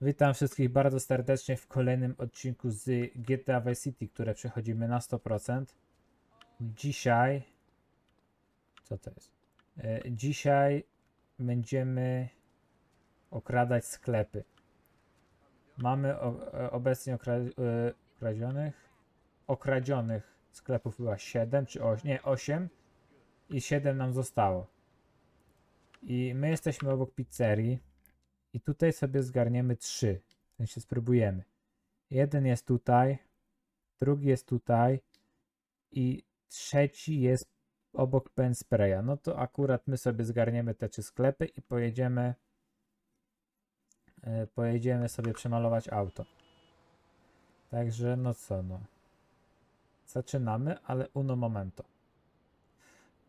Witam wszystkich bardzo serdecznie w kolejnym odcinku z GTA Vice City, które przechodzimy na 100%. Dzisiaj. Co to jest? E, Dzisiaj będziemy okradać sklepy. Mamy e, obecnie okra, e, okradzionych, okradzionych sklepów chyba 7 czy 8, nie 8 i 7 nam zostało. I my jesteśmy obok pizzerii. I tutaj sobie zgarniemy trzy. W sensie spróbujemy. Jeden jest tutaj, drugi jest tutaj i trzeci jest obok pen spraya. No to akurat my sobie zgarniemy te trzy sklepy i pojedziemy e, pojedziemy sobie przemalować auto. Także no co no. Zaczynamy, ale uno momento.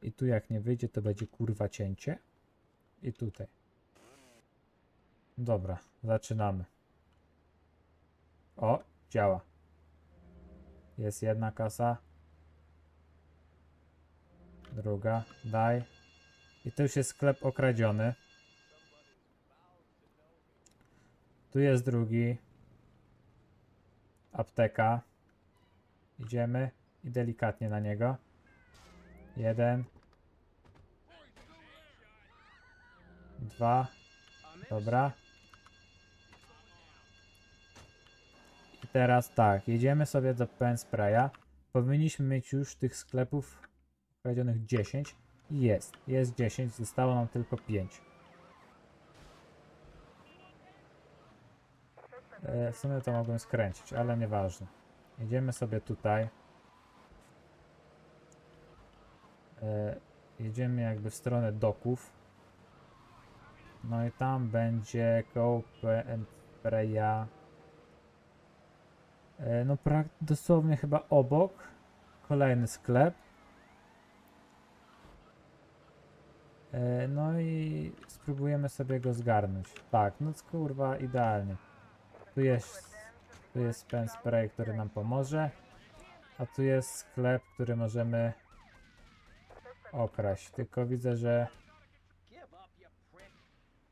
I tu jak nie wyjdzie, to będzie kurwa cięcie. I tutaj. Dobra, zaczynamy. O, działa. Jest jedna kasa. Druga, daj. I to już jest sklep okradziony. Tu jest drugi. Apteka. Idziemy i delikatnie na niego. Jeden. Dwa. Dobra. Teraz tak, jedziemy sobie do pen spraya. Powinniśmy mieć już tych sklepów kradzionych 10. I Jest, jest 10, zostało nam tylko 5. E, w sumie to mogłem skręcić, ale nieważne. Jedziemy sobie tutaj. E, jedziemy jakby w stronę doków. No i tam będzie Cope and Preya. E, No dosłownie chyba obok. Kolejny sklep. E, No i spróbujemy sobie go zgarnąć. Tak, no kurwa, idealnie. Tu jest, tu jest pen spray, który nam pomoże. A tu jest sklep, który możemy okraść. Tylko widzę, że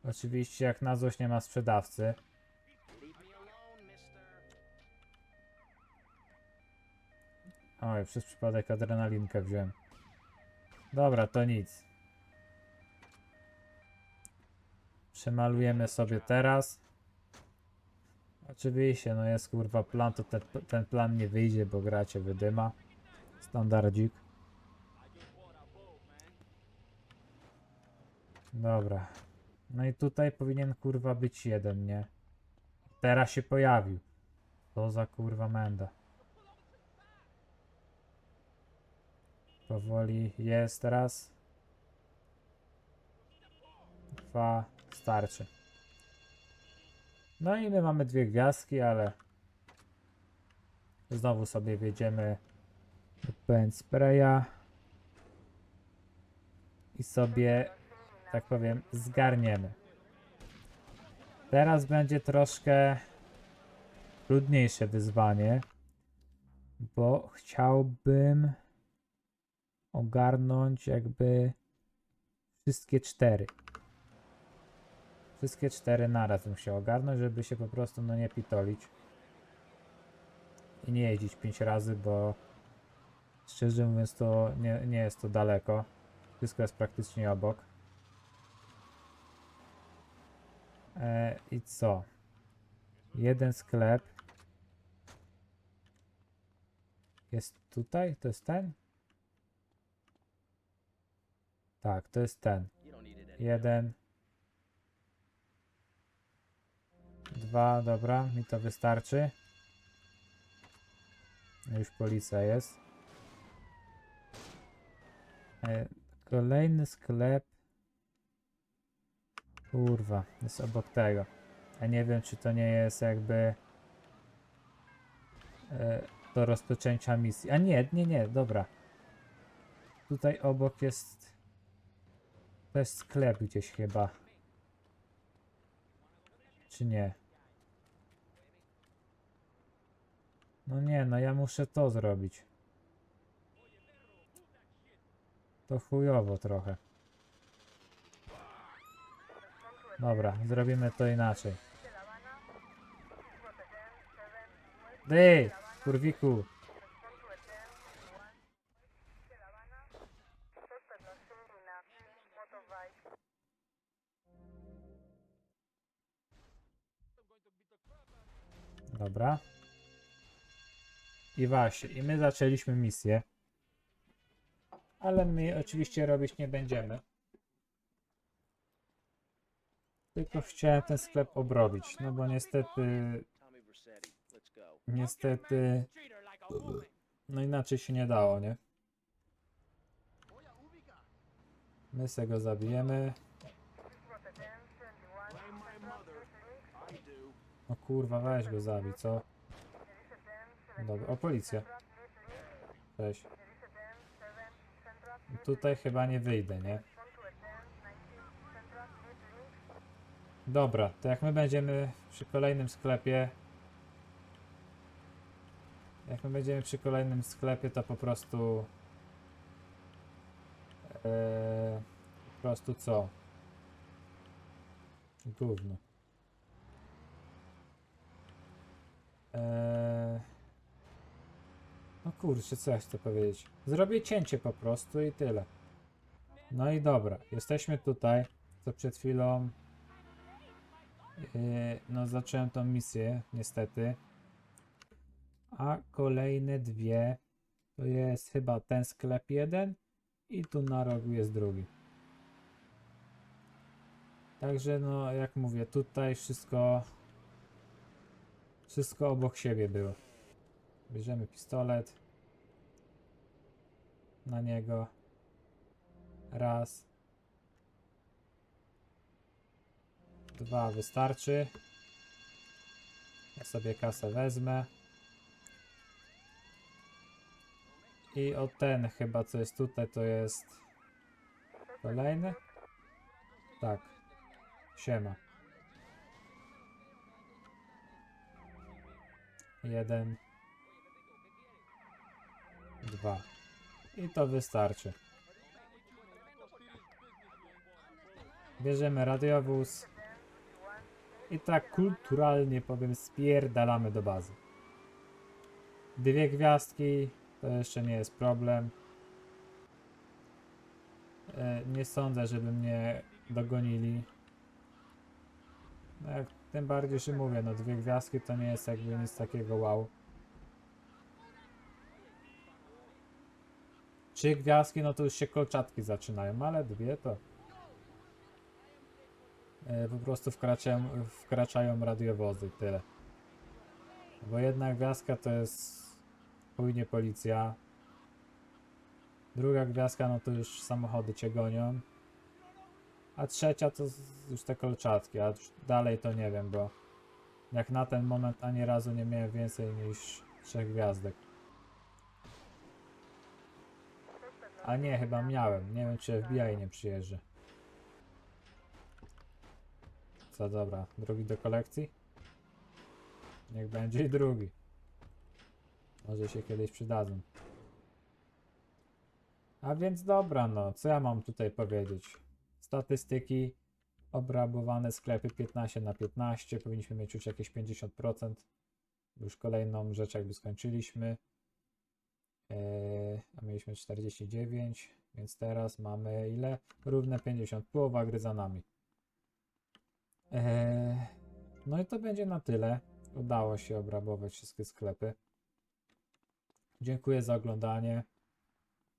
Oczywiście jak na złość nie ma sprzedawcy. Oj, przez przypadek adrenalinkę wziąłem. Dobra, to nic. Przemalujemy sobie teraz. Oczywiście, no jest kurwa plan, to ten, ten plan nie wyjdzie, bo gracie wydyma. Standardzik. Dobra. No i tutaj powinien kurwa być jeden, nie? Teraz się pojawił. To za kurwa menda. Powoli jest raz. Dwa. Starczy. No i my mamy dwie gwiazdki, ale znowu sobie wjedziemy do pen spraya i sobie tak powiem, zgarniemy. Teraz będzie troszkę trudniejsze wyzwanie, bo chciałbym ogarnąć jakby wszystkie cztery. Wszystkie cztery naraz bym się ogarnąć, żeby się po prostu no nie pitolić i nie jeździć pięć razy, bo szczerze mówiąc to nie, nie jest to daleko. Wszystko jest praktycznie obok. E, I co? Jeden sklep. Jest tutaj? To jest ten? Tak, to jest ten. Jeden. Dwa, dobra, mi to wystarczy. Już policja jest. E, kolejny sklep. Kurwa, jest obok tego. Ja nie wiem, czy to nie jest jakby e, do rozpoczęcia misji. A nie, nie, nie, dobra. Tutaj obok jest to jest sklep gdzieś chyba. Czy nie? No nie, no ja muszę to zrobić. To chujowo trochę. Dobra, zrobimy to inaczej. Ty, kurwiku. Dobra. I właśnie, i my zaczęliśmy misję. Ale my oczywiście robić nie będziemy. Tylko chciałem ten sklep obrobić, no bo niestety, niestety, no inaczej się nie dało, nie? My se go zabijemy. No kurwa, weź go zabij, co? Dobra, o policję. Cześć. Tutaj chyba nie wyjdę, nie? Dobra, to jak my będziemy przy kolejnym sklepie. Jak my będziemy przy kolejnym sklepie, to po prostu. Eee, po prostu co? Gówno. Eee, no kurczę, co ja chcę powiedzieć? Zrobię cięcie po prostu i tyle. No i dobra, jesteśmy tutaj, co przed chwilą Yy, no zacząłem tą misję, niestety. A kolejne dwie to jest chyba ten sklep jeden i tu na rogu jest drugi. Także no jak mówię, tutaj wszystko wszystko obok siebie było. Bierzemy pistolet na niego. Raz. Dwa wystarczy. Ja sobie kasę wezmę. I o ten chyba co jest tutaj to jest kolejny. Tak. Siema. Jeden. Dwa. I to wystarczy. Bierzemy radiowóz. I tak kulturalnie powiem, spierdalamy do bazy. Dwie gwiazdki to jeszcze nie jest problem. E, Nie sądzę, żeby mnie dogonili. No jak tym bardziej, że mówię, no dwie gwiazdki to nie jest jakby nic takiego wow. Trzy gwiazdki, no to już się kolczatki zaczynają, ale dwie to e, po prostu wkraczają, wkraczają radiowozy, tyle. Bo jedna gwiazdka to jest chujnie policja. Druga gwiazdka, no to już samochody cię gonią. A trzecia to już te kolczatki, a dalej to nie wiem, bo jak na ten moment ani razu nie miałem więcej niż trzech gwiazdek. A nie, chyba miałem. Nie wiem, czy FBI nie przyjeżdża. Co dobra, drugi do kolekcji? Niech będzie i drugi. Może się kiedyś przydadzą. A więc dobra, no, co ja mam tutaj powiedzieć? Statystyki, obrabowane sklepy 15 na 15, powinniśmy mieć już jakieś 50%. Już kolejną rzecz jakby skończyliśmy. Eee, a mieliśmy 49, więc teraz mamy ile? Równe 50, połowa gry za nami. Eee, no i to będzie na tyle. Udało się obrabować wszystkie sklepy. Dziękuję za oglądanie.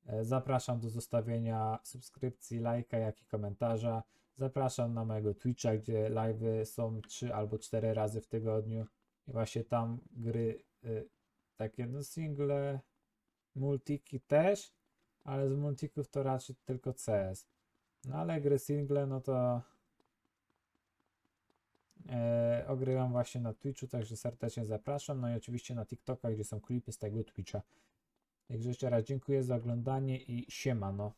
E, Zapraszam do zostawienia subskrypcji, lajka, jak i komentarza. Zapraszam na mojego Twitcha, gdzie live'y są 3 albo 4 razy w tygodniu. I właśnie tam gry y, takie no single, multiki też, ale z multików to raczej tylko CS. No ale gry single, no to e, ogrywam właśnie na Twitchu, także serdecznie zapraszam. No i oczywiście na TikToka, gdzie są klipy z tego Twitcha. Także jeszcze raz dziękuję za oglądanie i siemano.